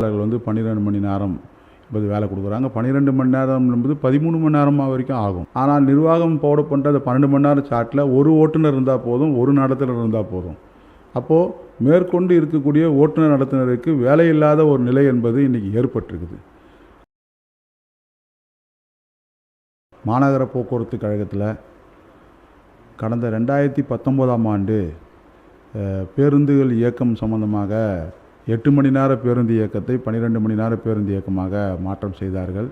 அவர்கள் வந்து பன்னிரெண்டு மணி நேரம் என்பது வேலை கொடுக்குறாங்க. பன்னிரெண்டு மணி நேரம் என்பது பதிமூணு மணி நேரமாக வரைக்கும் ஆகும். ஆனால் நிர்வாகம் போட பண்ணுற அந்த பன்னெண்டு மணி நேரம் சாட்டில் ஒரு ஓட்டுநர் இருந்தால் போதும் ஒரு நடத்தினர் இருந்தால் போதும். அப்போது மேற்கொண்டு இருக்கக்கூடிய ஓட்டுநர் நடத்துனருக்கு வேலை இல்லாத ஒரு நிலை என்பது இன்றைக்கி ஏற்பட்டிருக்குது. மாநகர போக்குவரத்து கழகத்தில் கடந்த ரெண்டாயிரத்தி பத்தொம்போதாம் ஆண்டு பேருந்துகள் இயக்கம் சம்பந்தமாக எட்டு மணி நேர பேருந்து இயக்கத்தை பன்னிரெண்டு மணி நேர பேருந்து இயக்கமாக மாற்றம் செய்தார்கள்.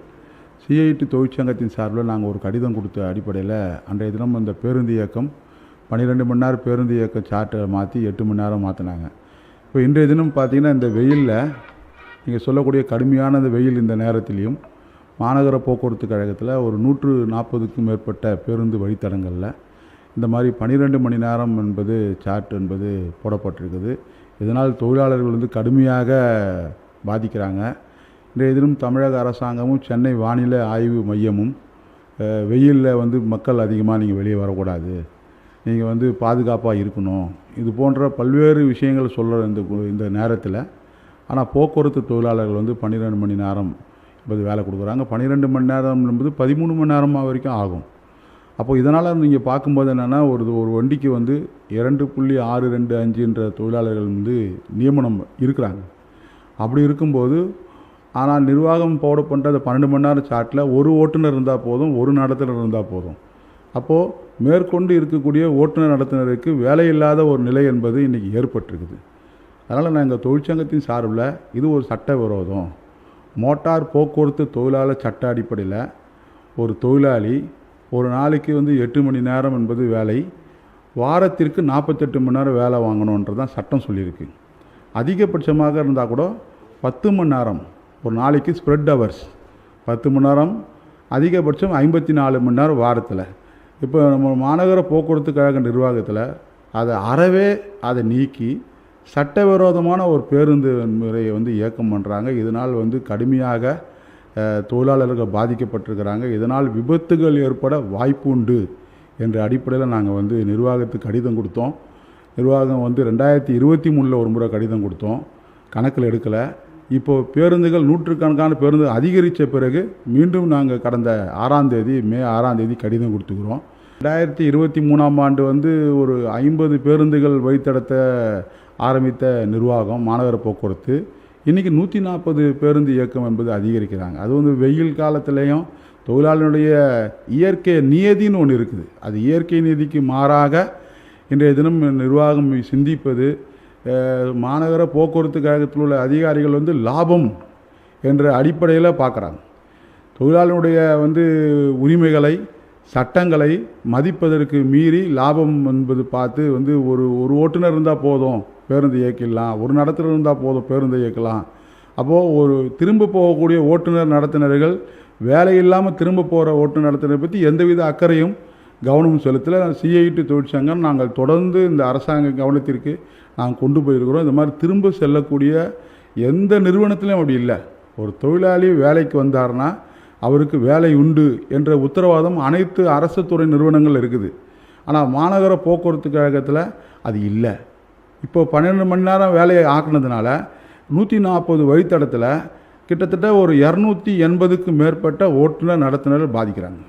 சிஐடி தொழிற்சங்கத்தின் சார்பில் நாங்கள் ஒரு கடிதம் கொடுத்த அடிப்படையில் அன்றைய தினம் அந்த பேருந்து இயக்கம் பன்னிரெண்டு மணி நேரம் பேருந்து இயக்கம் சார்ட்டை மாற்றி எட்டு மணி நேரம் மாற்றினாங்க இப்போ இன்றைய தினம் பார்த்தீங்கன்னா இந்த வெயிலில் நீங்கள் சொல்லக்கூடிய கடுமையான இந்த வெயில் இந்த நேரத்திலையும் மாநகர போக்குவரத்து கழகத்தில் ஒரு நூற்று நாற்பதுக்கும் மேற்பட்ட பேருந்து வழித்தடங்களில் இந்த மாதிரி பன்னிரெண்டு மணி நேரம் என்பது சார்ட் என்பது போடப்பட்டிருக்குது. இதனால் தொழிலாளர்கள் வந்து கடுமையாக பாதிக்கிறாங்க. இன்றைய தினம் தமிழக அரசாங்கமும் சென்னை வானிலை ஆய்வு மையமும் வெயிலில் வந்து மக்கள் அதிகமாக நீங்கள் வெளியே வரக்கூடாது. நீங்கள் வந்து பாதுகாப்பாக இருக்கணும். இது போன்ற பல்வேறு விஷயங்கள் சொல்கிற இந்த இந்த நேரத்தில் ஆனால் போக்குவரத்து தொழிலாளர்கள் வந்து பன்னிரெண்டு மணி நேரம் என்பது வேலை கொடுக்குறாங்க. பன்னிரெண்டு மணி நேரம் என்பது பதிமூணு மணி நேரமாக வரைக்கும் ஆகும். அப்போ இதனால் நீங்கள் பார்க்கும்போது என்னென்னா ஒரு ஒரு வண்டிக்கு வந்து இரண்டு புள்ளி ஆறு ரெண்டு அஞ்சுன்ற தொழிலாளர்கள் வந்து நியமனம் இருக்கிறாங்க. அப்படி இருக்கும்போது ஆனால் நிர்வாகம் போட பண்ணுற அந்த பன்னெண்டு மணி நேரம் சாட்டில் ஒரு ஓட்டுநர் இருந்தால் போதும் ஒரு நடத்துனர் இருந்தால் போதும். அப்போது மேற்கொண்டு இருக்கக்கூடிய ஓட்டுநர் நடத்துனருக்கு வேலை இல்லாத ஒரு நிலை என்பது இன்றைக்கி ஏற்பட்டிருக்குது. அதனால் நாங்கள் தொழிற்சங்கத்தின் சார்பில் இது ஒரு சட்ட விரோதம். மோட்டார் போக்குவரத்து தொழிலாளர் சட்ட அடிப்படையில் ஒரு தொழிலாளி ஒரு நாளைக்கு வந்து எட்டு மணி நேரம் என்பது வேலை. வாரத்திற்கு நாற்பத்தெட்டு மணி நேரம் வேலை வாங்கணுன்றது தான் சட்டம் சொல்லியிருக்கு. அதிகபட்சமாக இருந்தால் கூட பத்து மணி நேரம் ஒரு நாளைக்கு ஸ்ப்ரெட் ஹவர்ஸ் பத்து மணி நேரம் அதிகபட்சம் ஐம்பத்தி நாலு மணி நேரம் வாரத்தில். இப்போ நம்ம மாநகர போக்குவரத்து கழக நிர்வாகத்தில் அதை அறவே அதை நீக்கி சட்டவிரோதமான ஒரு பேருந்து முறையை வந்து இயக்கம் பண்ணுறாங்க இதனால் வந்து கடுமையாக தொழிலாளர்கள் பாதிக்கப்பட்டிருக்கிறாங்க. இதனால் விபத்துகள் ஏற்பட வாய்ப்பு உண்டு என்ற அடிப்படையில் நாங்கள் வந்து நிர்வாகத்துக்கு கடிதம் கொடுத்தோம். நிர்வாகம் வந்து ரெண்டாயிரத்தி இருபத்தி மூணில் ஒரு முறை கடிதம் கொடுத்தோம். கணக்கில் எடுக்கலை. இப்போ பேருந்துகள் நூற்றுக்கணக்கான பேருந்து அதிகரித்த பிறகு மீண்டும் நாங்கள் கடந்த ஆறாம் தேதி மே ஆறாம் தேதி கடிதம் கொடுத்துக்கிறோம். ரெண்டாயிரத்தி இருபத்தி மூணாம் ஆண்டு வந்து ஒரு ஐம்பது பேருந்துகள் வழித்தடத்தை ஆரம்பித்த நிர்வாகம் மாநகர போக்குவரத்து. இன்றைக்கி நூற்றி நாற்பது பேருந்து இயக்கம் என்பது அதிகரிக்கிறாங்க. அது வந்து வெயில் காலத்துலேயும் தொழிலாளனுடைய இயற்கை நியதின்னு ஒன்று இருக்குது. அது இயற்கை நீதிக்கு மாறாக இன்றைய தினம் நிர்வாகம் சிந்திப்பது மாநகர போக்குவரத்து கழகத்தில் உள்ள அதிகாரிகள் வந்து லாபம் என்ற அடிப்படையில் பார்க்குறாங்க. தொழிலாளனுடைய வந்து உரிமைகளை சட்டங்களை மதிப்பதற்கு மீறி லாபம் என்பது பார்த்து வந்து ஒரு ஒரு ஓட்டுநர் இருந்தால் போதும். பேருந்து இயக்கிடலாம். ஒரு நடத்துனர் இருந்தால் போதும் பேருந்து இயக்கலாம். அப்போது ஒரு திரும்ப போகக்கூடிய ஓட்டுநர் நடத்துனர்கள் வேலை இல்லாமல் திரும்ப போகிற ஓட்டுநர் நடத்துனரை பற்றி எந்தவித அக்கறையும் கவனமும் செலுத்தலை. சிஐடி தொழிற்சங்கம் நாங்கள் தொடர்ந்து இந்த அரசாங்க கவனத்திற்கு நாங்கள் கொண்டு போயிருக்கிறோம். இந்த மாதிரி திரும்ப செல்லக்கூடிய எந்த நிறுவனத்திலையும் அப்படி இல்லை. ஒரு தொழிலாளி வேலைக்கு வந்தார்னா அவருக்கு வேலை உண்டு என்ற உத்தரவாதம் அனைத்து அரசு துறை நிறுவனங்கள் இருக்குது. ஆனால் மாநகர போக்குவரத்து கழகத்தில் அது இல்லை. இப்போ பன்னெண்டு மணி நேரம் வேலையை ஆக்குனதுனால நூற்றி நாற்பது வழித்தடத்தில் கிட்டத்தட்ட ஒரு இரநூத்தி எண்பதுக்கு மேற்பட்ட ஓட்டுநர் நடத்துனர்கள் பாதிக்கிறாங்க.